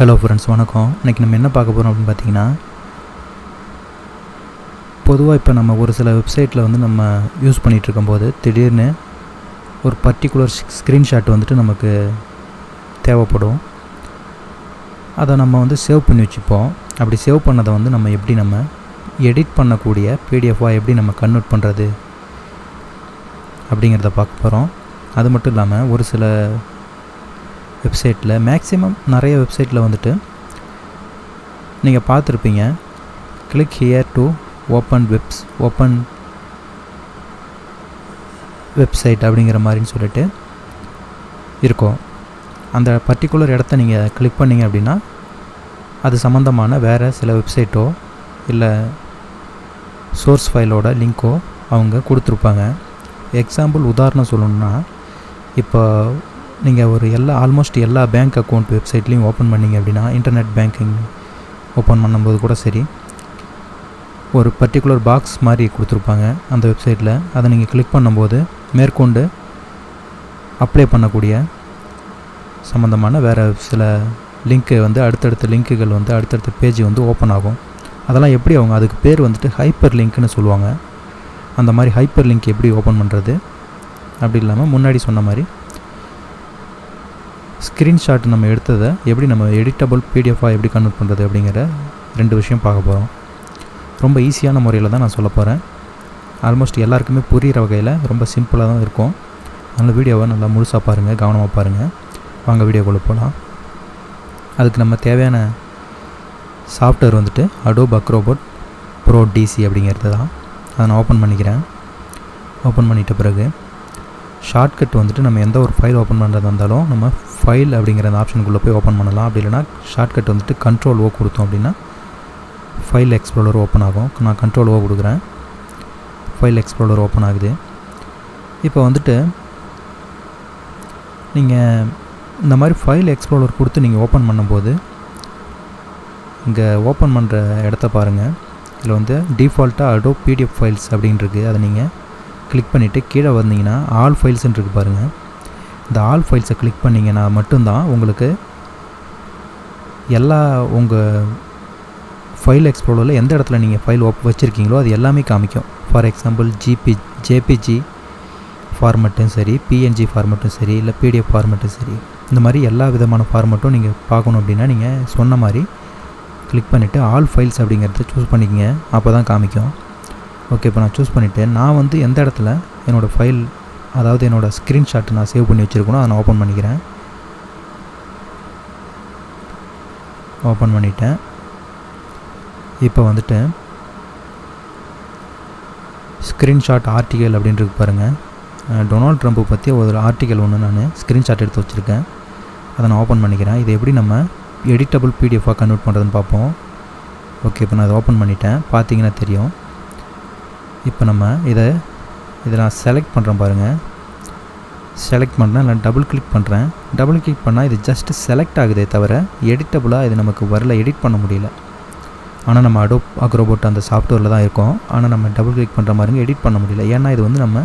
Hello friends வணக்கம். இன்றைக்கி நம்ம என்ன பார்க்க போகிறோம் அப்படின்னு பார்த்தீங்கன்னா பொதுவாக இப்போ நம்ம ஒரு சில வெப்சைட்டில் வந்து நம்ம யூஸ் பண்ணிகிட்டு இருக்கும்போது திடீர்னு ஒரு பர்டிகுலர் ஸ்க்ரீன்ஷாட் வந்துட்டு நமக்கு தேவைப்படும். அதை நம்ம வந்து சேவ் பண்ணி வச்சுப்போம். அப்படி சேவ் பண்ணதை வந்து நம்ம எப்படி நம்ம எடிட் பண்ணக்கூடிய பிடிஎஃபாக எப்படி நம்ம கன்வெர்ட் பண்ணுறது அப்படிங்கிறத பார்க்க போகிறோம் அது மட்டும் இல்லாமல் ஒரு சில வெப்சைட்டில் மேக்ஸிமம் நிறைய வெப்சைட்டில் வந்துட்டு நீங்கள் பார்த்துருப்பீங்க. Click here to open webs open website அப்படிங்கிற மாதிரின்னு சொல்லிட்டு இருக்கும். அந்த பர்டிகுலர் இடத்த நீங்கள் கிளிக் பண்ணீங்க அப்படின்னா அது சம்மந்தமான வேறு சில வெப்சைட்டோ இல்லை சோர்ஸ் ஃபைலோட லிங்க்கோ அவங்க கொடுத்துருப்பாங்க. எக்ஸாம்பிள் உதாரணம் சொல்லணுன்னா இப்போ நீங்கள் ஒரு எல்லா ஆல்மோஸ்ட் எல்லா பேங்க் அக்கௌண்ட் வெப்சைட்லேயும் ஓப்பன் பண்ணீங்க அப்படின்னா இன்டர்நெட் பேங்கிங் ஓப்பன் பண்ணும்போது கூட சரி. ஒரு பர்டிகுலர் பாக்ஸ் மாதிரி கொடுத்துருப்பாங்க அந்த வெப்சைட்டில் அதை நீங்கள் கிளிக் பண்ணும்போது மேற்கொண்டு அப்ளை பண்ணக்கூடிய சம்மந்தமான வேறு சில லிங்க்கு வந்து அடுத்தடுத்த லிங்க்குகள் வந்து அடுத்தடுத்த பேஜ் வந்து ஓப்பன் ஆகும். அதெல்லாம் எப்படி அவங்க அதுக்கு பேர் வந்துட்டு ஹைப்பர் லிங்க்னு சொல்லுவாங்க. அந்த மாதிரி ஹைப்பர் லிங்க் எப்படி ஓப்பன் பண்ணுறது அப்படி இல்லாமல் முன்னாடி சொன்ன மாதிரி ஸ்க்ரீன்ஷாட் நம்ம எடுத்ததை எப்படி நம்ம எடிட்டபிள் பிடிஎஃபாக எப்படி கன்வெர்ட் பண்ணுறது அப்படிங்கிற ரெண்டு விஷயம் பார்க்க போகிறோம் ரொம்ப ஈஸியான முறையில் தான் நான் சொல்ல போகிறேன் ஆல்மோஸ்ட் எல்லாருக்குமே புரிகிற வகையில் ரொம்ப சிம்பிளாக தான் இருக்கும். அதனால் வீடியோவை நல்லா முழுசாக பாருங்கள் கவனமாக பாருங்கள் வாங்க வீடியோக்குள்ளே போகலாம் அதுக்கு நம்ம தேவையான சாஃப்ட்வேர் வந்துட்டு அடோப் அக்ரோபோட் ப்ரோ டிசி அப்படிங்கிறது தான். அதை நான் ஓப்பன் பண்ணிக்கிறேன். ஓப்பன் பண்ணிட்ட பிறகு ஷார்ட்கட் வந்துட்டு நம்ம எந்த ஒரு ஃபைல் ஓப்பன் பண்ணுறதா இருந்தாலும் நம்ம ஃபைல் அப்படிங்கிற அந்த ஆப்ஷனுக்குள்ளே போய் ஓப்பன் பண்ணலாம். அப்படி இல்லைனா ஷார்ட்கட் வந்துட்டு கண்ட்ரோல் ஓ கொடுத்தோம் அப்படின்னா ஃபைல் எக்ஸ்ப்ளோரர் ஓப்பன் ஆகும். நான் கண்ட்ரோல் ஓ கொடுக்குறேன். ஃபைல் எக்ஸ்ப்ளோரர் ஓப்பன் ஆகுது. இப்போ வந்துட்டு நீங்கள் இந்த மாதிரி ஃபைல் எக்ஸ்ப்ளோரர் கொடுத்து நீங்கள் ஓப்பன் பண்ணும்போது இங்கே ஓப்பன் பண்ணுற இடத்த பாருங்கள் இதில் வந்து டிஃபால்ட்டாக அடோ பிடிஎஃப் ஃபைல்ஸ் அப்படின்ருக்கு அதை நீங்கள் கிளிக் பண்ணிவிட்டு கீழே வந்தீங்கன்னா ஆல் ஃபைல்ஸ்ன்னு இருக்குது பாருங்கள் இந்த ஆல் ஃபைல்ஸை கிளிக் பண்ணிங்கன்னா மட்டும்தான் உங்களுக்கு எல்லா உங்கள் ஃபைல் எக்ஸ்ப்ளோரில் எந்த இடத்துல நீங்கள் ஃபைல் ஓப் வச்சுருக்கீங்களோ அது எல்லாமே காமிக்கும். ஃபார் எக்ஸாம்பிள் ஜிபி ஜேபிஜி ஃபார்மெட்டும் சரி பிஎன்ஜி ஃபார்மெட்டும் சரி இல்லை பிடிஎஃப் ஃபார்மெட்டும் சரி இந்த மாதிரி எல்லா விதமான ஃபார்மெட்டும் நீங்கள் பார்க்கணும் அப்படின்னா நீங்கள் சொன்ன மாதிரி கிளிக் பண்ணிவிட்டு ஆல் ஃபைல்ஸ் அப்படிங்கிறத சூஸ் பண்ணிக்கங்க. அப்போ தான் காமிக்கும். ஓகே இப்போ நான் சூஸ் பண்ணிவிட்டு நான் வந்து எந்த இடத்துல என்னோடய ஃபைல் அதாவது என்னோடய ஸ்க்ரீன்ஷாட் நான் சேவ் பண்ணி வச்சுருக்கணும் அதை நான் ஓப்பன் பண்ணிக்கிறேன். ஓப்பன் பண்ணிட்டேன். இப்போ வந்துட்டு ஸ்க்ரீன்ஷாட் ஆர்டிக்கல் அப்படின்றது பாருங்கள் டொனால்ட் ட்ரம்ப்பை பற்றி ஒரு ஆர்டிக்கல் ஒன்று நான் ஸ்க்ரீன்ஷாட் எடுத்து வச்சுருக்கேன். அதை நான் ஓப்பன் பண்ணிக்கிறேன். இது எப்படி நம்ம எடிட்டபிள் பிடிஎஃபாக கன்வெர்ட் பண்ணுறதுன்னு பார்ப்போம். ஓகே இப்போ நான் அதை ஓப்பன் பண்ணிட்டேன். பார்த்தீங்கன்னா தெரியும். இப்போ நம்ம இதை இதை நான் செலக்ட் பண்ணுறேன் பாருங்கள் செலக்ட் பண்ணுறேன் நான் டபுள் கிளிக் பண்ணுறேன் டபுள் கிளிக் பண்ணால் இது ஜஸ்ட் செலக்ட் ஆகுதே தவிர எடிட்டபுளாக இது நமக்கு வரல எடிட் பண்ண முடியல. ஆனால் நம்ம அடோப் அக்ரோபோட் அந்த சாஃப்ட்வேரில் தான் இருக்கோம். ஆனால் நம்ம டபுள் கிளிக் பண்ணுற மாதிரி எடிட் பண்ண முடியல. ஏன்னா இது வந்து நம்ம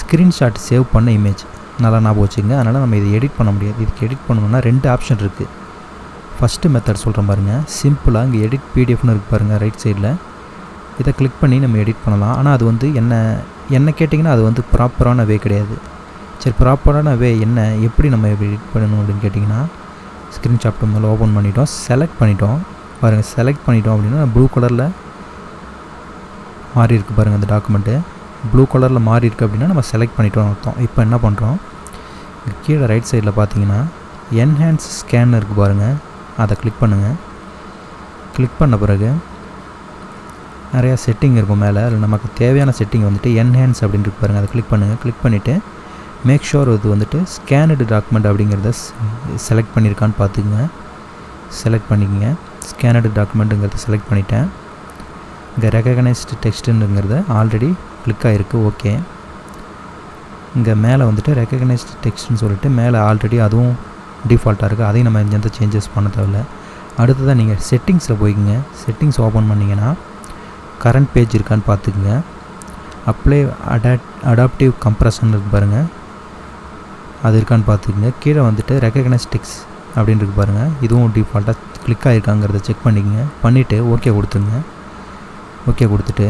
ஸ்க்ரீன்ஷாட் சேவ் பண்ண இமேஜ் நல்லா ஞாபகம் வச்சுங்க அதனால் நம்ம இதை எடிட் பண்ண முடியாது. இதுக்கு எடிட் பண்ணணும்னா ரெண்டு ஆப்ஷன் இருக்குது ஃபஸ்ட்டு மெத்தட் சொல்கிறேன் பாருங்கள் சிம்பிளாக இங்கே எடிட் பிடிஎஃப்னு இருக்குது பாருங்கள் ரைட் சைடில் இதை கிளிக் பண்ணி நம்ம எடிட் பண்ணலாம். ஆனால் அது வந்து என்ன என்ன கேட்டிங்கன்னா அது வந்து ப்ராப்பரான வே கிடையாது. சரி ப்ராப்பரான வே என்ன? எப்படி நம்ம எடிட் பண்ணணும் அப்படின்னு கேட்டிங்கன்னா ஸ்க்ரீன்ஷாட் மேலே ஓப்பன் பண்ணிட்டோம் செலக்ட் பண்ணிட்டோம். பாருங்கள் செலக்ட் பண்ணிட்டோம் அப்படின்னா ப்ளூ கலரில் மாறி இருக்குது பாருங்கள் அந்த டாக்குமெண்ட்டு ப்ளூ கலரில் மாறி இருக்குது அப்படின்னா நம்ம செலக்ட் பண்ணிட்டோம் அர்த்தம். இப்போ என்ன பண்ணுறோம் கீழே ரைட் சைடில் பார்த்தீங்கன்னா என்ஹான்ஸ் ஸ்கேன் இருக்குது பாருங்கள் அதை கிளிக் பண்ணுங்கள் கிளிக் பண்ண பிறகு நிறையா செட்டிங் இருக்கும் மேலே. அதில் நமக்கு தேவையான செட்டிங் வந்துட்டு என்ஹான்ஸ் அப்படின்னு இருக்கு பாருங்கள் அதை கிளிக் பண்ணுங்கள் கிளிக் பண்ணிவிட்டு மேக் ஷோர் இது வந்துட்டு ஸ்கேனடு டாக்குமெண்ட் அப்படிங்கிறத செலக்ட் பண்ணியிருக்கான்னு பார்த்துக்குங்க. செலக்ட் பண்ணிக்கங்க. ஸ்கேனடு டாக்குமெண்ட்டுங்கிறத செலக்ட் பண்ணிட்டேன். இங்கே ரெக்கக்னைஸ்டு டெக்ஸ்ட்டுங்கிறத ஆல்ரெடி கிளிக் ஆகிருக்கு ஓகே இங்கே மேலே வந்துட்டு ரெக்கக்னைஸ்டு டெக்ஸ்ட்னு சொல்லிட்டு மேலே ஆல்ரெடி அதுவும் டிஃபால்ட்டாக இருக்குது அதையும் நம்ம எந்த சேஞ்சஸ் பண்ண தேவையில்ல. அடுத்ததாக நீங்கள் செட்டிங்ஸில் போய்க்குங்க. செட்டிங்ஸ் ஓப்பன் பண்ணிங்கன்னா கரண்ட் பேஜ் இருக்கான்னு பார்த்துக்குங்க. அப்ளை அடாட் அடாப்டிவ் கம்ப்ரஷன் இருக்கு பாருங்கள் அது இருக்கான்னு பார்த்துக்குங்க. கீழே வந்துட்டு ரெக்கக்னைஸ் டிக்ஸ் அப்படின்னு இருக்கு பாருங்கள் இதுவும் டிஃபால்ட்டாக கிளிக் ஆகிருக்காங்கிறத செக் பண்ணிக்கங்க. பண்ணிவிட்டு ஓகே கொடுத்துருங்க. ஓகே கொடுத்துட்டு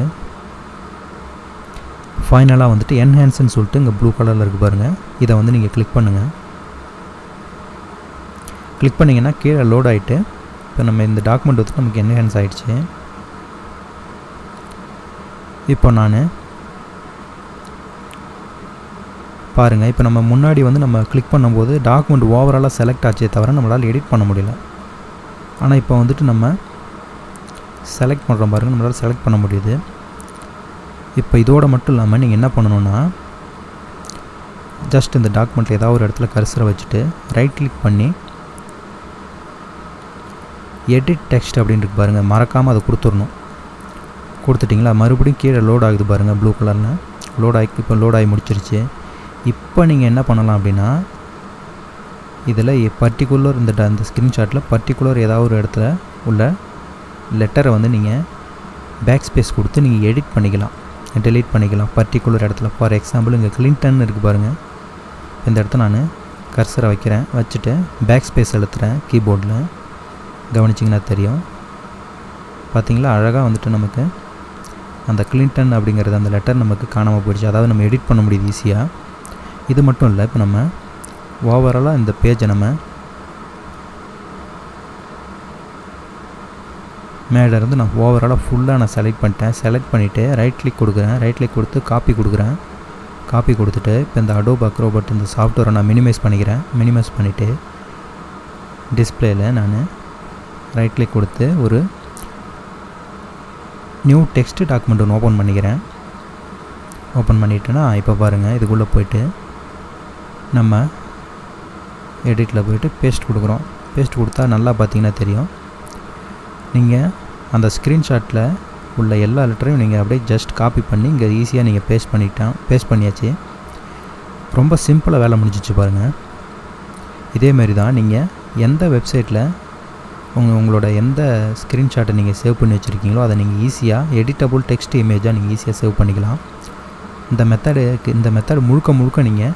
ஃபைனலாக வந்துட்டு என்ஹான்ஸ்னு சொல்லிட்டு இங்கே ப்ளூ கலரில் இருக்குது பாருங்கள் இதை வந்து நீங்கள் கிளிக் பண்ணுங்கள் கிளிக் பண்ணிங்கன்னா கீழே லோட் ஆகிட்டு இப்போ நம்ம இந்த டாக்குமெண்ட் வந்துட்டு நமக்கு என்ஹான்ஸ் ஆகிடுச்சு இப்போ நான் பாருங்கள் இப்போ நம்ம முன்னாடி வந்து நம்ம கிளிக் பண்ணும்போது டாக்குமெண்ட் ஓவராலாக செலக்ட் ஆச்சே தவிர நம்மளால் எடிட் பண்ண முடியல. ஆனால் இப்போ வந்துட்டு நம்ம செலக்ட் பண்ணுறோம் பாருங்கள் நம்மளால் செலக்ட் பண்ண முடியுது. இப்போ இதோட மட்டும் இல்லாமல் நீங்கள் என்ன பண்ணணுன்னா ஜஸ்ட் இந்த டாக்குமெண்ட்டில் ஏதாவது ஒரு இடத்துல கர்சரை வச்சுட்டு ரைட் கிளிக் பண்ணி எடிட் டெக்ஸ்ட் அப்படின்னு இருக்கு பாருங்கள் மறக்காமல் அதை கொடுத்துடணும். கொடுத்துட்டிங்களா? மறுபடியும் கீழே லோட் ஆகுது பாருங்கள் ப்ளூ கலரில் லோட் ஆகி இப்போ லோட் ஆகி முடிச்சிருச்சு. இப்போ நீங்கள் என்ன பண்ணலாம் அப்படின்னா இதில் பர்டிகுலர் இந்த அந்த ஸ்க்ரீன்ஷாட்டில் பர்டிகுலர் ஏதாவது ஒரு இடத்துல உள்ள லெட்டரை வந்து நீங்கள் பேக் ஸ்பேஸ் கொடுத்து நீங்கள் எடிட் பண்ணிக்கலாம். டெலீட் பண்ணிக்கலாம். பர்டிகுலர் இடத்துல. ஃபார் எக்ஸாம்பிள் இங்கே கிளின்டன் இருக்குது பாருங்கள் இந்த இடத்த நான் கர்சரை வைக்கிறேன். வச்சுட்டு பேக் ஸ்பேஸ் எழுத்துறேன் கீபோர்டில் கவனிச்சிங்கன்னா தெரியும். பார்த்தீங்களா அழகாக வந்துட்டு நமக்கு அந்த கிளின்டன் அப்படிங்கிறது அந்த லெட்டர் நமக்கு காணாமல் போயிடுச்சு. அதாவது நம்ம எடிட் பண்ண முடியுது ஈஸியாக இது மட்டும் இல்லை இப்போ நம்ம ஓவராலாக இந்த பேஜை நம்ம மேலே இருந்து நான் ஓவராலாக ஃபுல்லாக நான் செலக்ட் பண்ணிட்டேன். செலக்ட் பண்ணிவிட்டு ரைட் கிளிக் கொடுக்குறேன். ரைட் கிளிக் கொடுத்து காப்பி கொடுக்குறேன். காப்பி கொடுத்துட்டு இப்போ இந்த அடோப் அக்ரோபட் இந்த சாஃப்ட்வேரை நான் மினிமைஸ் பண்ணிக்கிறேன். மினிமைஸ் பண்ணிவிட்டு டிஸ்பிளேயில் நான் ரைட் கிளிக் கொடுத்து ஒரு நியூ டெக்ஸ்ட் டாக்குமெண்ட் ஒன்று ஓப்பன் பண்ணிக்கிறேன். ஓப்பன் பண்ணிட்டேன்னா இப்போ பாருங்கள் இதுக்குள்ளே போயிட்டு நம்ம எடிட்டில் போயிட்டு பேஸ்ட் கொடுக்குறோம். பேஸ்ட் கொடுத்தா நல்லா பார்த்தீங்கன்னா தெரியும். நீங்கள் அந்த ஸ்க்ரீன்ஷாட்டில் உள்ள எல்லா லெட்டரையும் நீங்கள் அப்படியே ஜஸ்ட் காப்பி பண்ணி இங்கே ஈஸியாக நீங்கள் பேஸ்ட் பண்ணிட்டான் பேஸ்ட் பண்ணியாச்சு. ரொம்ப சிம்பிளாக வேலை முடிஞ்சிச்சு பாருங்கள் இதேமாரி தான் நீங்கள் எந்த வெப்சைட்டில் உங்கள் உங்களோட எந்த ஸ்க்ரீன்ஷாட்டை நீங்கள் சேவ் பண்ணி வச்சுருக்கீங்களோ அதை நீங்கள் ஈஸியாக எடிட்டபுள் டெக்ஸ்ட் இமேஜாக நீங்கள் ஈஸியாக சேவ் பண்ணிக்கலாம். இந்த மெத்தடுக்கு இந்த மெத்தட் முழுக்க முழுக்க நீங்கள்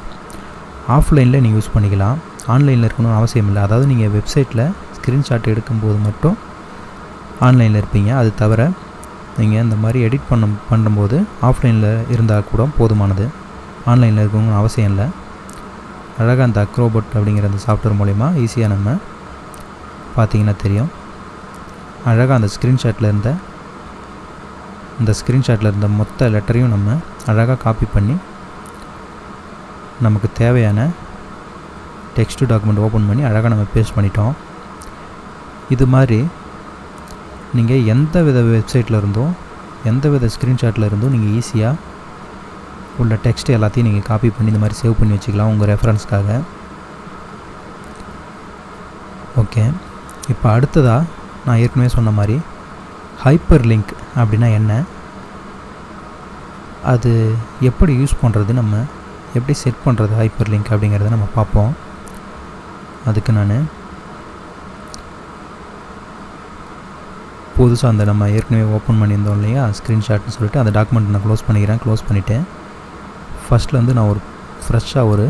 ஆஃப்லைனில் நீங்கள் யூஸ் பண்ணிக்கலாம். ஆன்லைனில் இருக்கணும்னு அவசியம் இல்லை. அதாவது நீங்கள் வெப்சைட்டில் ஸ்க்ரீன்ஷாட் எடுக்கும்போது மட்டும் ஆன்லைனில் இருப்பீங்க. அது தவிர நீங்கள் இந்த மாதிரி எடிட் பண்ண பண்ணும்போது ஆஃப்லைனில் இருந்தால் கூட போதுமானது. ஆன்லைனில் இருக்கணும்னு அவசியம் இல்லை. அழகாக அந்த அக்ரோபட் அப்படிங்கிற அந்த சாஃப்ட்வேர் மூலிமா ஈஸியாக நம்ம பார்த்தீங்கன்னா தெரியும். அழகாக அந்த ஸ்க்ரீன்ஷாட்டில் இருந்த இந்த ஸ்க்ரீன்ஷாட்டில் இருந்த மொத்த லெட்டரையும் நம்ம அழகாக காப்பி பண்ணி நமக்கு தேவையான டெக்ஸ்ட் டாக்குமெண்ட் ஓப்பன் பண்ணி அழகாக நம்ம பேஸ்ட் பண்ணிட்டோம். இது மாதிரி நீங்கள் எந்த வித வெப்சைட்டில் இருந்தும் எந்த வித ஸ்க்ரீன்ஷாட்டில் இருந்தும் நீங்கள் ஈஸியாக உள்ள டெக்ஸ்ட் எல்லாத்தையும் நீங்கள் காப்பி பண்ணி இந்த மாதிரி சேவ் பண்ணி வச்சுக்கலாம் உங்கள் ரெஃபரன்ஸ்க்காக ஓகே இப்போ அடுத்ததாக நான் ஏற்கனவே சொன்ன மாதிரி ஹைப்பர் லிங்க் அப்படின்னா என்ன? அது எப்படி யூஸ் பண்ணுறது நம்ம? எப்படி செட் பண்ணுறது ஹைப்பர் லிங்க் அப்படிங்கிறத நம்ம பார்ப்போம். அதுக்கு நான் புதுசாக அந்த நம்ம ஏற்கனவே ஓப்பன் பண்ணியிருந்தோம் இல்லையா? ஸ்க்ரீன்ஷாட்னு சொல்லிட்டு அந்த டாக்குமெண்ட் நான் க்ளோஸ் பண்ணிக்கிறேன் க்ளோஸ் பண்ணிவிட்டேன் ஃபஸ்ட்டில் வந்து நான் ஒரு ஃப்ரெஷ்ஷாக ஒரு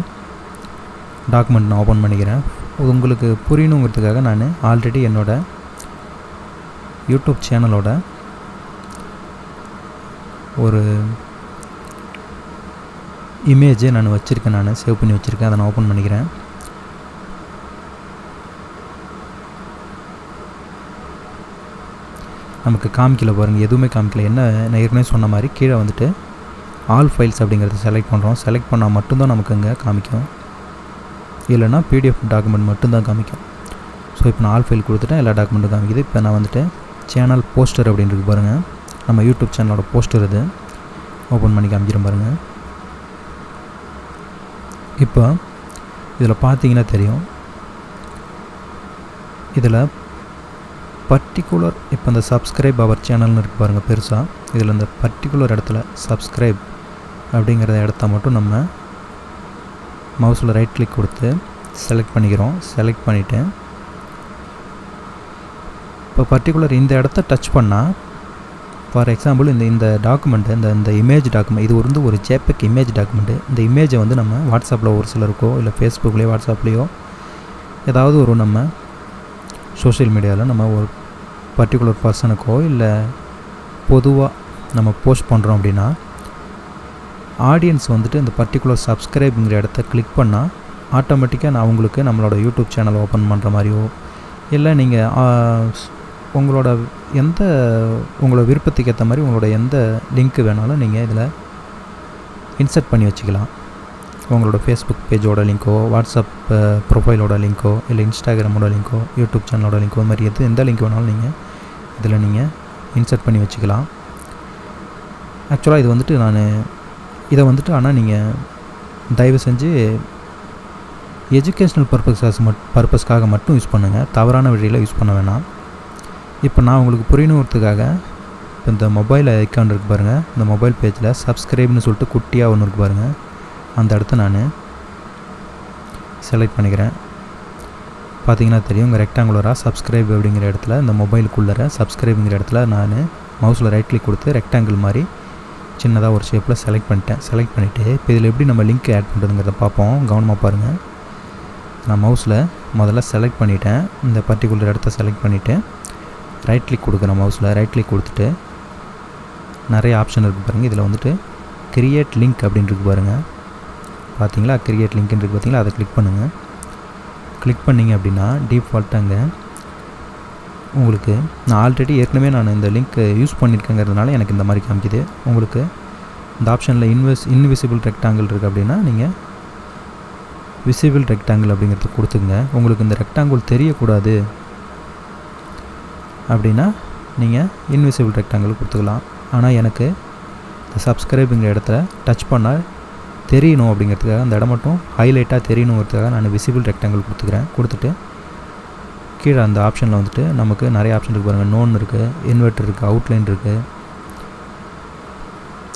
டாக்குமெண்ட் நான் ஓப்பன் பண்ணிக்கிறேன். உங்களுக்கு புரியணுங்கிறதுக்காக நான் ஆல்ரெடி என்னோட யூடியூப் சேனலோட ஒரு இமேஜை நான் வச்சுருக்கேன் நான். சேவ் பண்ணி வச்சுருக்கேன். அதை நான் ஓப்பன் பண்ணிக்கிறேன். நமக்கு காமிக்கல பாருங்கள் எதுவுமே காமிக்கல. என்ன நான் ஏற்கனவே சொன்ன மாதிரி கீழே வந்துட்டு ஆல் ஃபைல்ஸ் அப்படிங்கிறத செலக்ட் பண்ணுறோம் செலக்ட் பண்ணால் மட்டும்தான் நமக்கு இங்கே காமிக்கும். இல்லைன்னா பிடிஎஃப் டாக்குமெண்ட் மட்டும்தான் காமிக்கும். ஸோ இப்போ நான் ஆல் ஃபைல் கொடுத்துட்டேன் எல்லா டாக்குமெண்ட்டும் காமிக்குது. இப்போ நான் வந்துட்டு சேனல் போஸ்டர் அப்படின்னு இருக்கு பாருங்கள் நம்ம யூடியூப் சேனலோட போஸ்டர் இது. ஓப்பன் பண்ணி காமிக்கிறேன் பாருங்கள் இப்போ இதில் பார்த்தீங்கன்னா தெரியும். இதில் பர்டிகுலர் இப்போ இந்த சப்ஸ்கிரைப் அவர் சேனல்னு இருக்கு பாருங்கள் பெருசாக இதில் இந்த பர்டிகுலர் இடத்துல சப்ஸ்கிரைப் அப்படிங்கிற இடத்த மட்டும் நம்ம மவுஸில் ரைட் கிளிக் கொடுத்து செலக்ட் பண்ணிக்கிறோம். செலக்ட் பண்ணிவிட்டு இப்போ பர்டிகுலர் இந்த இடத்த டச் பண்ணால் ஃபார் எக்ஸாம்பிள் இந்த இந்த டாக்குமெண்ட்டு இந்த இந்த இமேஜ் டாக்குமெண்ட் இது வந்து ஒரு ஜேபெக் இமேஜ் டாக்குமெண்ட்டு இந்த இமேஜை வந்து நம்ம வாட்ஸ்அப்பில் ஒரு சிலருக்கோ இல்லை ஃபேஸ்புக்லேயோ வாட்ஸ்அப்லேயோ ஏதாவது ஒரு நம்ம சோஷியல் மீடியாவில் நம்ம ஒரு பர்டிகுலர் பர்சனுக்கோ இல்லை பொதுவாக நம்ம போஸ்ட் பண்ணுறோம் அப்படின்னா ஆடியன்ஸ் வந்துட்டு இந்த பர்டிகுலர் சப்ஸ்கிரைபுங்கிற இடத்த கிளிக் பண்ணால் ஆட்டோமேட்டிக்காக நான் உங்களுக்கு நம்மளோட யூடியூப் சேனல் ஓப்பன் பண்ணுற மாதிரியோ இல்லை நீங்கள் உங்களோட எந்த உங்களோட விருப்பத்துக்கு ஏற்ற மாதிரி உங்களோட எந்த லிங்க்கு வேணாலும் நீங்கள் இதில் இன்சர்ட் பண்ணி வச்சுக்கலாம். உங்களோட ஃபேஸ்புக் பேஜோட லிங்க்கோ வாட்ஸ்அப் ப்ரொஃபைலோட லிங்க்கோ இல்லை இன்ஸ்டாகிராமோட லிங்க்கோ யூடியூப் சேனலோட லிங்க்கோ மாதிரி எது எந்த லிங்க் வேணாலும் நீங்கள் இதில் நீங்கள் இன்சர்ட் பண்ணி வச்சுக்கலாம். ஆக்சுவலாக இது வந்துட்டு நான் இதை வந்துட்டு ஆனால் நீங்கள் தயவு செஞ்சு எஜுகேஷ்னல் பர்பஸஸ் மட் பர்பஸ்க்காக மட்டும் யூஸ் பண்ணுங்கள் தவறான வழியில் யூஸ் பண்ண வேணாம். இப்போ நான் உங்களுக்கு புரியணுங்கிறதுக்காக இப்போ இந்த மொபைல் ஐக்கான் இருக்கு பாருங்கள் இந்த மொபைல் பேஜில் சப்ஸ்கிரைப்னு சொல்லிட்டு குட்டியாக ஒன்று இருக்கு பாருங்கள் அந்த இடத்த நான் செலக்ட் பண்ணிக்கிறேன். பார்த்தீங்கன்னா தெரியும். உங்கள் ரெக்டாங்குலராக சப்ஸ்கிரைப் அப்படிங்கிற இடத்துல இந்த மொபைலுக்குள்ளே சப்ஸ்கிரைபுங்கிற இடத்துல நான் மவுஸில் ரைட் கிளிக் கொடுத்து ரெக்டாங்கிள் மாதிரி சின்னதாக ஒரு ஷேப்பில் செலக்ட் பண்ணிட்டேன். செலக்ட் பண்ணிவிட்டு இப்போ இதில் எப்படி நம்ம லிங்க் ஆட் பண்ணுறதுங்கிறத பார்ப்போம். கவனமாக பாருங்கள் நான் மவுஸில் முதல்ல செலக்ட் பண்ணிவிட்டேன் இந்த பர்டிகுலர் இடத்த செலக்ட் பண்ணிவிட்டு ரைட் கிளிக் கொடுக்குறேன் மவுஸில் ரைட் கிளிக் கொடுத்துட்டு நிறைய ஆப்ஷன் இருக்குது பாருங்கள் இதில் வந்துட்டு கிரியேட் லிங்க் அப்படின்னு இருக்கு பாருங்கள் பார்த்தீங்களா கிரியேட் லிங்க்னு இருக்குது பார்த்தீங்களா அதை கிளிக் பண்ணுங்கள் கிளிக் பண்ணிங்க அப்படின்னா டிஃபால்ட்டாங்க உங்களுக்கு. நான் ஆல்ரெடி ஏற்கனவே நான் இந்த லிங்க் யூஸ் பண்ணியிருக்கேங்கிறதுனால எனக்கு இந்த மாதிரி காமிக்குது. உங்களுக்கு இந்த ஆப்ஷனில் இன்வெஸ் இன்விசிபிள் ரெக்டாங்கிள் இருக்குது அப்படின்னா நீங்கள் விசிபிள் ரெக்டாங்கிள் அப்படிங்கிறது கொடுத்துங்க உங்களுக்கு இந்த ரெக்டாங்கிள் தெரியக்கூடாது அப்படின்னா நீங்கள் இன்விசிபிள் ரெக்டாங்கிள் கொடுத்துக்கலாம். ஆனால் எனக்கு இந்த சப்ஸ்கிரைபுங்கிற இடத்துல டச் பண்ணால் தெரியணும் அப்படிங்கிறதுக்காக அந்த இடம் மட்டும் ஹைலைட்டாக தெரியணுங்கிறதுக்காக நான் விசிபிள் ரெக்டாங்கிள் கொடுத்துக்கிறேன். கொடுத்துட்டு கீழே அந்த ஆப்ஷனில் வந்துட்டு நமக்கு நிறைய ஆப்ஷன் இருக்குது பாருங்கள் நோன் இருக்குது இன்வெர்ட்டர் இருக்குது அவுட்லைன் இருக்குது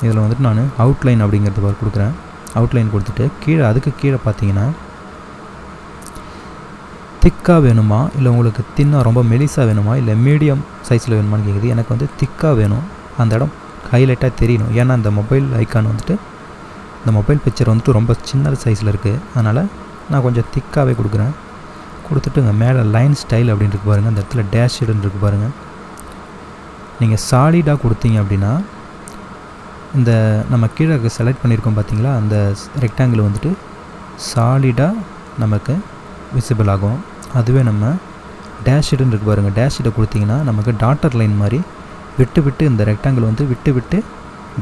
இதில் வந்துட்டு நான் அவுட்லைன் அப்படிங்கிறது பார் கொடுக்குறேன். அவுட்லைன் கொடுத்துட்டு கீழே அதுக்கு கீழே பார்த்தீங்கன்னா திக்காக வேணுமா? இல்லை உங்களுக்கு தின்னாக ரொம்ப மெலிசாக வேணுமா? இல்லை மீடியம் சைஸில் வேணுமான்னு கேட்குது எனக்கு வந்து திக்காக வேணும். அந்த இடம் ஹைலைட்டாக தெரியணும். ஏன்னா அந்த மொபைல் ஐக்கான் வந்துட்டு இந்த மொபைல் பிக்சர் வந்துட்டு ரொம்ப சின்ன சைஸில் இருக்குது அதனால் நான் கொஞ்சம் திக்காகவே கொடுக்குறேன். கொடுத்துட்டுங்க மேலே லைன் ஸ்டைல் அப்படின்னு இருக்கு பாருங்கள் அந்த இடத்துல டேஷ்டுன்னு இருக்கு பாருங்கள் நீங்கள் சாலிடாக கொடுத்தீங்க அப்படின்னா இந்த நம்ம கீழே செலக்ட் பண்ணியிருக்கோம் பார்த்தீங்களா அந்த ரெக்டாங்கிள் வந்துட்டு சாலிடாக நமக்கு விசிபிள் ஆகும். அதுவே நம்ம டேஷ்டுன்னு இருக்கு பாருங்கள் டேஷ்டை கொடுத்தீங்கன்னா நமக்கு டாட்டர் லைன் மாதிரி விட்டு விட்டு இந்த ரெக்டாங்கிள் வந்து விட்டு விட்டு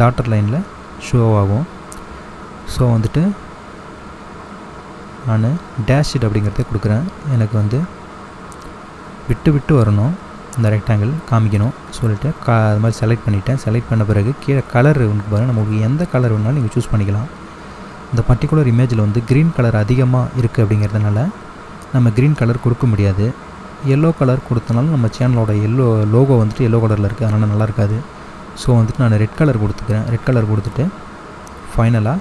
டாட்டர் லைனில் ஷோ ஆகும். ஸோ வந்துட்டு நான் டேஷ்ஷீட் அப்படிங்கிறத கொடுக்குறேன். எனக்கு வந்து விட்டு விட்டு வரணும். இந்த ரெக்டாங்கிள் காமிக்கணும். சொல்லிட்டு கா அது மாதிரி செலக்ட் பண்ணிவிட்டேன் செலக்ட் பண்ண பிறகு கீழே கலர் உங்களுக்கு பாருங்கள் நமக்கு எந்த கலர் வேணாலும் நீங்கள் சூஸ் பண்ணிக்கலாம். இந்த பர்டிகுலர் இமேஜில் வந்து க்ரீன் கலர் அதிகமாக இருக்குது அப்படிங்கிறதுனால நம்ம க்ரீன் கலர் கொடுக்க முடியாது. எல்லோ கலர் கொடுத்தனாலும் நம்ம சேனலோட எல்லோ லோகோ வந்துட்டு எல்லோ கலரில் இருக்குது அதனால் நல்லா இருக்காது. ஸோ வந்துட்டு நான் ரெட் கலர் கொடுத்துக்கிறேன். ரெட் கலர் கொடுத்துட்டு ஃபைனலாக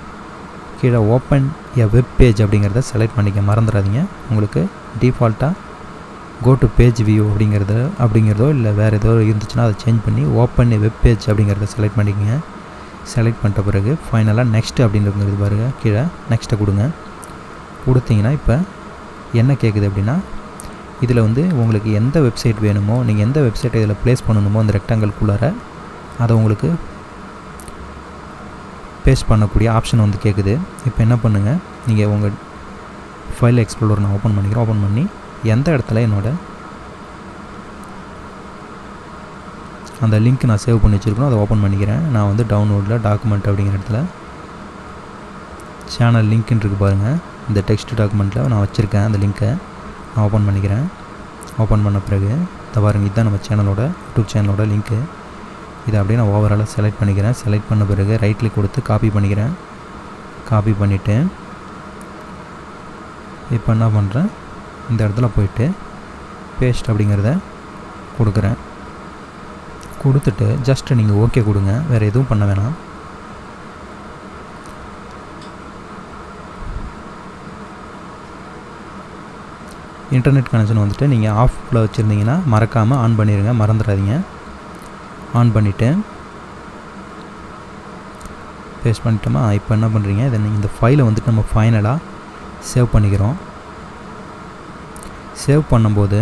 கீழே ஓப்பன் எ வெப் பேஜ் அப்படிங்கிறத செலக்ட் பண்ணிக்க மறந்துடாதீங்க. உங்களுக்கு டிஃபால்ட்டாக கோ டு பேஜ் வியூ அப்படிங்கிறத அப்படிங்கிறதோ இல்லை வேறு ஏதோ இருந்துச்சுன்னா அதை சேஞ்ச் பண்ணி ஓப்பன் எ வெப் பேஜ் அப்படிங்கிறத செலக்ட் பண்ணிக்கோங்க. செலக்ட் பண்ணிட்ட பிறகு ஃபைனலாக நெக்ஸ்ட் அப்படிங்கிறது பாருங்கள் கீழே நெக்ஸ்ட்டை கொடுங்க. கொடுத்தீங்கன்னா இப்போ என்ன கேட்குது அப்படின்னா இதில் வந்து உங்களுக்கு எந்த வெப்சைட் வேணுமோ நீங்கள் எந்த வெப்சைட்டை இதில் ப்ளேஸ் பண்ணணுமோ அந்த ரெக்டாங்கல்குள்ளார அதை உங்களுக்கு பேஸ்ட் பண்ணக்கூடிய ஆப்ஷன் வந்து கேட்குது இப்போ என்ன பண்ணுங்கள் நீங்கள் உங்கள் ஃபைல் எக்ஸ்ப்ளோர் நான் ஓப்பன் பண்ணிக்கிறேன். ஓப்பன் பண்ணி எந்த இடத்துல என்னோடய அந்த லிங்க் நான் சேவ் பண்ணி வச்சுருக்கணும் அதை ஓப்பன் பண்ணிக்கிறேன். நான் வந்து டவுன்லோடில் டாக்குமெண்ட் அப்படிங்கிற இடத்துல சேனல் லிங்க்னு இருக்குது பாருங்கள் இந்த டெக்ஸ்ட் டாக்குமெண்ட்டில் நான் வச்சுருக்கேன் அந்த லிங்க்கை நான் ஓப்பன் பண்ணிக்கிறேன். ஓப்பன் பண்ண பிறகு இந்த பாருங்கள் இதுதான் நம்ம சேனலோட யூடியூப் சேனலோட லிங்க்கு இதை அப்படியே நான் ஓவராலாக செலக்ட் பண்ணிக்கிறேன். செலக்ட் பண்ண பிறகு ரைட் கிளிக் கொடுத்து காப்பி பண்ணிக்கிறேன். காப்பி பண்ணிவிட்டு இப்போ என்ன பண்ணுறேன் இந்த இடத்துல போயிட்டு பேஸ்ட் அப்படிங்கிறத கொடுக்குறேன். கொடுத்துட்டு ஜஸ்ட்டு நீங்கள் ஓகே கொடுங்க. வேறு எதுவும் பண்ண வேணாம். இன்டர்நெட் கனெக்ஷன் வந்துட்டு நீங்கள் ஆஃபில் வச்சுருந்தீங்கன்னா மறக்காமல் ஆன் பண்ணிடுங்க மறந்துடாதீங்க. ஆன் பண்ணிவிட்டு பேஸ்ட் பண்ணிட்டோமா? இப்போ என்ன பண்ணுறீங்க இதை இந்த ஃபைலை வந்துட்டு நம்ம ஃபைனலாக சேவ் பண்ணிக்கிறோம். சேவ் பண்ணும்போது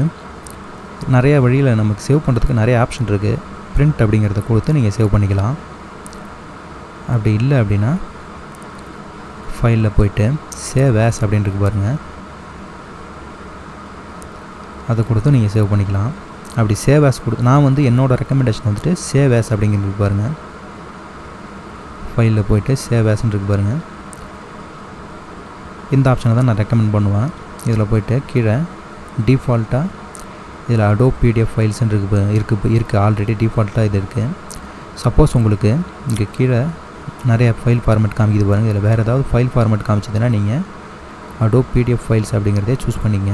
நிறைய வழியில் நமக்கு சேவ் பண்ணுறதுக்கு நிறைய ஆப்ஷன் இருக்குது பிரிண்ட் அப்படிங்கிறத கொடுத்து நீங்கள் சேவ் பண்ணிக்கலாம். அப்படி இல்லை அப்படின்னா ஃபைலில் போயிட்டு சேவ் ஆஸ் அப்படின்னு பாருங்கள் அதை கொடுத்து நீங்கள் சேவ் பண்ணிக்கலாம். அப்படி சேவ் ஆஸ் கொடு நான் வந்து என்னோடய ரெக்கமெண்டேஷன் வந்துட்டு சேவ் ஆஸ் அப்படிங்கிறது பாருங்கள் ஃபைலில் போயிட்டு சேவ் ஆஸ்ன்னு இருக்கு பாருங்கள் இந்த ஆப்ஷனை தான் நான் ரெக்கமெண்ட் பண்ணுவேன். இதில் போயிட்டு கீழே டிஃபால்ட்டாக இதில் அடோ பிடிஎஃப் ஃபைல்ஸ்ன்னு இருக்கு இருக்குது இருக்குது ஆல்ரெடி டிஃபால்ட்டாக இது இருக்குது சப்போஸ் உங்களுக்கு இங்கே கீழே நிறைய ஃபைல் ஃபார்மேட் காமிக்குது பாருங்கள் இதில் வேறு ஏதாவது ஃபைல் ஃபார்மேட் காமிச்சதுன்னா நீங்கள் அடோ பிடிஎஃப் ஃபைல்ஸ் அப்படிங்கிறதே சூஸ் பண்ணிங்க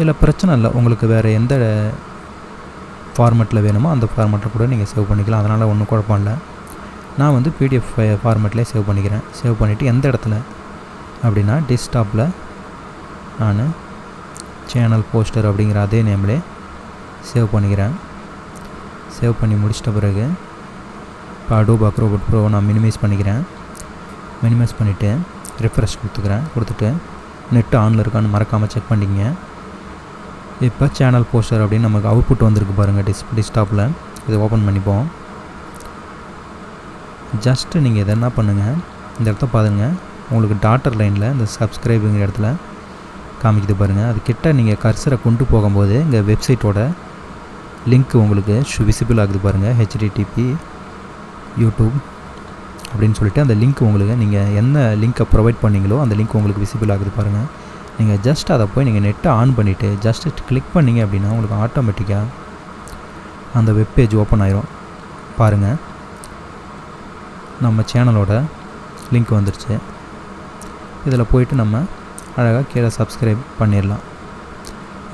இல்லை பிரச்சனை இல்லை. உங்களுக்கு வேறு எந்த ஃபார்மேட்டில் வேணுமோ அந்த ஃபார்மேட்டில் கூட நீங்கள் சேவ் பண்ணிக்கலாம். அதனால் ஒன்றும் குழப்பம் இல்லை. நான் வந்து பிடிஎஃப் ஃபார்மெட்லேயே சேவ் பண்ணிக்கிறேன். சேவ் பண்ணிவிட்டு எந்த இடத்துல அப்படின்னா டெஸ்க்டாப்பில் நான் சேனல் போஸ்டர் அப்படிங்கிற அதே நேம்லே சேவ் பண்ணிக்கிறேன். சேவ் பண்ணி முடிச்சிட்ட பிறகு இப்போ அடோப் அக்ரோபட் ப்ரோ நான் மினிமைஸ் பண்ணிக்கிறேன். மினிமைஸ் பண்ணிவிட்டு ரெஃப்ரெஷ் கொடுத்துக்கிறேன். கொடுத்துட்டு நெட்டு ஆனில் இருக்கான்னு மறக்காமல் செக் பண்ணிக்கங்க. இப்போ சேனல் போஸ்டர் அப்படின்னு நமக்கு அவுட்புட் வந்திருக்கு பாருங்கள் டிஸ் டிஸ்டாப்பில் இதை ஓப்பன் பண்ணிப்போம். ஜஸ்ட்டு நீங்கள் இதை என்ன பண்ணுங்கள் இந்த இடத்த பாருங்கள் உங்களுக்கு டாட்டர் லைனில் இந்த சப்ஸ்கிரைபுங்கிற இடத்துல காமிக்குது பாருங்கள் அது கிட்ட நீங்கள் கர்சரை கொண்டு போகும்போது இங்கே வெப்சைட்டோட லிங்க் உங்களுக்கு விசிபிள் ஆகுது பாருங்கள் ஹெச்டிடிபி யூடியூப் அப்படின்னு சொல்லிட்டு அந்த லிங்க் உங்களுக்கு நீங்கள் என்ன லிங்க்கை ப்ரொவைட் பண்ணீங்களோ அந்த லிங்க் உங்களுக்கு விசிபிள் ஆகுது பாருங்கள் நீங்கள் ஜஸ்ட் அதை போய் நீங்கள் நெட்டை ஆன் பண்ணிவிட்டு ஜஸ்ட் கிளிக் பண்ணிங்க அப்படின்னா உங்களுக்கு ஆட்டோமேட்டிக்காக அந்த வெப்பேஜ் ஓப்பன் ஆயிரும். பாருங்கள் நம்ம சேனலோட லிங்க் வந்துருச்சு. இதில் போயிட்டு நம்ம அழகாக கீழே சப்ஸ்கிரைப் பண்ணிடலாம்.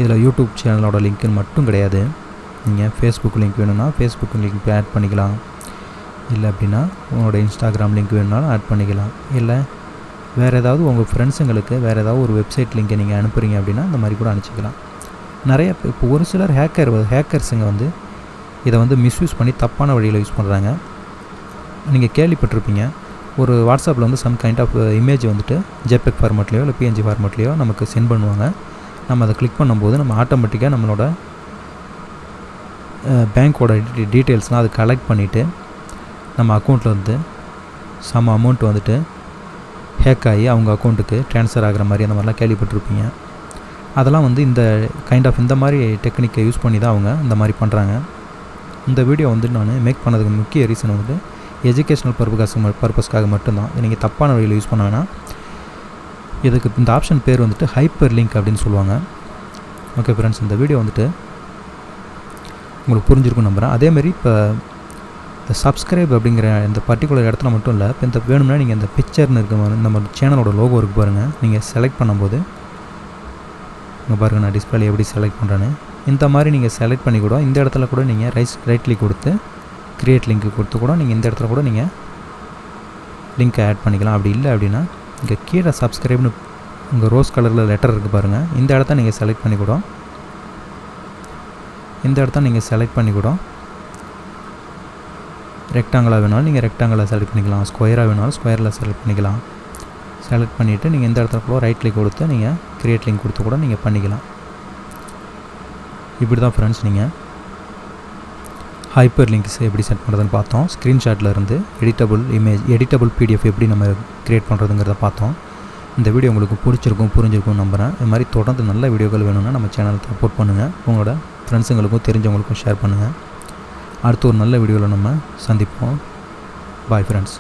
இதில் யூடியூப் சேனலோட லிங்க்குன்னு மட்டும் கிடையாது. நீங்கள் ஃபேஸ்புக் லிங்க் வேணும்னா ஃபேஸ்புக் லிங்க் ஆட் பண்ணிக்கலாம். இல்லை அப்படின்னா உங்களோட இன்ஸ்டாகிராம் லிங்க் வேணும்னாலும் ஆட் பண்ணிக்கலாம். இல்லை வேறு ஏதாவது உங்கள் ஃப்ரெண்ட்ஸுங்களுக்கு வேறு ஏதாவது ஒரு வெப்சைட் லிங்கை நீங்கள் அனுப்புகிறீங்க அப்படின்னா இந்த மாதிரி கூட அனுப்பிச்சிக்கலாம். நிறைய இப்போ ஒரு சிலர் ஹேக்கர் ஹேக்கர்ஸுங்க வந்து இதை வந்து மிஸ்யூஸ் பண்ணி தப்பான வழியில் யூஸ் பண்ணுறாங்க நீங்கள் கேள்விப்பட்டிருப்பீங்க. ஒரு வாட்ஸ்அப்பில் வந்து சம் கைண்ட் ஆஃப் இமேஜ் வந்துட்டு ஜெபெக் ஃபார்மேட்லேயோ இல்லை பிஎன்ஜி ஃபார்மேட்லேயோ நமக்கு சென்ட் பண்ணுவாங்க. நம்ம அதை கிளிக் பண்ணும்போது நம்ம ஆட்டோமேட்டிக்காக நம்மளோட uh, பேங்க்கோட டீட்டெயில்ஸ்லாம் அது கலெக்ட் பண்ணிவிட்டு நம்ம அக்கௌண்ட்டில் வந்து சம் அமௌண்ட் வந்துட்டு ஹேக் ஆகி அவங்க அக்கௌண்ட்டுக்கு ட்ரான்ஸ்ஃபர் ஆகிற மாதிரி அந்த மாதிரிலாம் கேள்விப்பட்டிருப்பீங்க. அதெல்லாம் வந்து இந்த கைண்ட் ஆஃப் இந்த மாதிரி டெக்னிக்கை யூஸ் பண்ணி தான் அவங்க இந்த மாதிரி பண்ணுறாங்க இந்த வீடியோ வந்து நான் மேக் பண்ணதுக்கு முக்கிய ரீசன் வந்துட்டு எஜுகேஷ்னல் பர்பஸ் பர்பஸ்க்காக மட்டும்தான். நீங்கள் தப்பான வழியில் யூஸ் பண்ண வேணாம். இதுக்கு இந்த ஆப்ஷன் பேர் வந்துட்டு ஹைப்பர் லிங்க் அப்படின்னு சொல்லுவாங்க. ஓகே ஃப்ரெண்ட்ஸ் இந்த வீடியோ வந்துட்டு உங்களுக்கு புரிஞ்சிருக்கும் நம்புகிறேன் அதேமாரி இப்போ இந்த சப்ஸ்கிரைப் அப்படிங்கிற இந்த பர்டிகுலர் இடத்துல மட்டும் இல்லை இப்போ இந்த வேணும்னா நீங்கள் இந்த பிக்சர்னு இருக்க மாதிரி நம்ம சேனலோட லோகோ இருக்கு பாருங்கள் நீங்கள் செலக்ட் பண்ணும்போது இங்கே பாருங்கள் நான் டிஸ்பிளே எப்படி செலக்ட் பண்ணுறேன்னு இந்த மாதிரி நீங்கள் செலக்ட் பண்ணி கூட இந்த இடத்துல கூட நீங்கள் ரைஸ் ரைட் கிளிக் கொடுத்து க்ரியேட் லிங்க் கொடுத்து கூட நீங்கள் இந்த இடத்துல கூட நீங்கள் லிங்க்கை ஆட் பண்ணிக்கலாம். அப்படி இல்லை அப்படின்னா இங்கே கீழே சப்ஸ்கிரைப்னு இங்கே ரோஸ் கலரில் லெட்டர் இருக்குது பாருங்கள் இந்த இடத்த நீங்கள் செலக்ட் பண்ணி கூட இந்த இடத்த நீங்கள் செலக்ட் பண்ணி கூட ரெக்டாங்கிளாக வேணாலும் நீங்கள் ரெக்டாங்கிளாக செலக்ட் பண்ணிக்கலாம். ஸ்கொயராக வேணாலும் ஸ்கொயரில் செலக்ட் பண்ணிக்கலாம். செலக்ட் பண்ணிவிட்டு நீங்கள் எந்த இடத்துல கூட ரைட் கிளிக் கொடுத்து நீங்கள் க்ரியேட் லிங்க் கொடுத்து கூட நீங்கள் பண்ணிக்கலாம். இப்படி தான் ஃப்ரெண்ட்ஸ் நீங்கள் ஹைப்பர் லிங்க்ஸ் எப்படி செட் பண்ணுறதுன்னு பார்த்தோம். ஸ்க்ரீன்ஷாட்டில் இருந்து எடிட்டபுள் இமேஜ் எடிட்டபுள் பிடிஎஃப் எப்படி நம்ம க்ரியேட் பண்ணுறதுங்கிறத பார்த்தோம். இந்த வீடியோ உங்களுக்கு பிடிச்சிருக்கும் புரிஞ்சிருக்கும் நம்புகிறேன் இது மாதிரி தொடர்ந்து நல்ல வீடியோக்கள் வேணும்னா நம்ம சேனலுக்கு சப்போர்ட் பண்ணுங்கள் உங்களோட ஃப்ரெண்ட்ஸுங்களுக்கும் தெரிஞ்சவங்களுக்கும் ஷேர் பண்ணுங்கள் அடுத்து ஒரு நல்ல வீடியோவில் நம்ம சந்திப்போம். Bye friends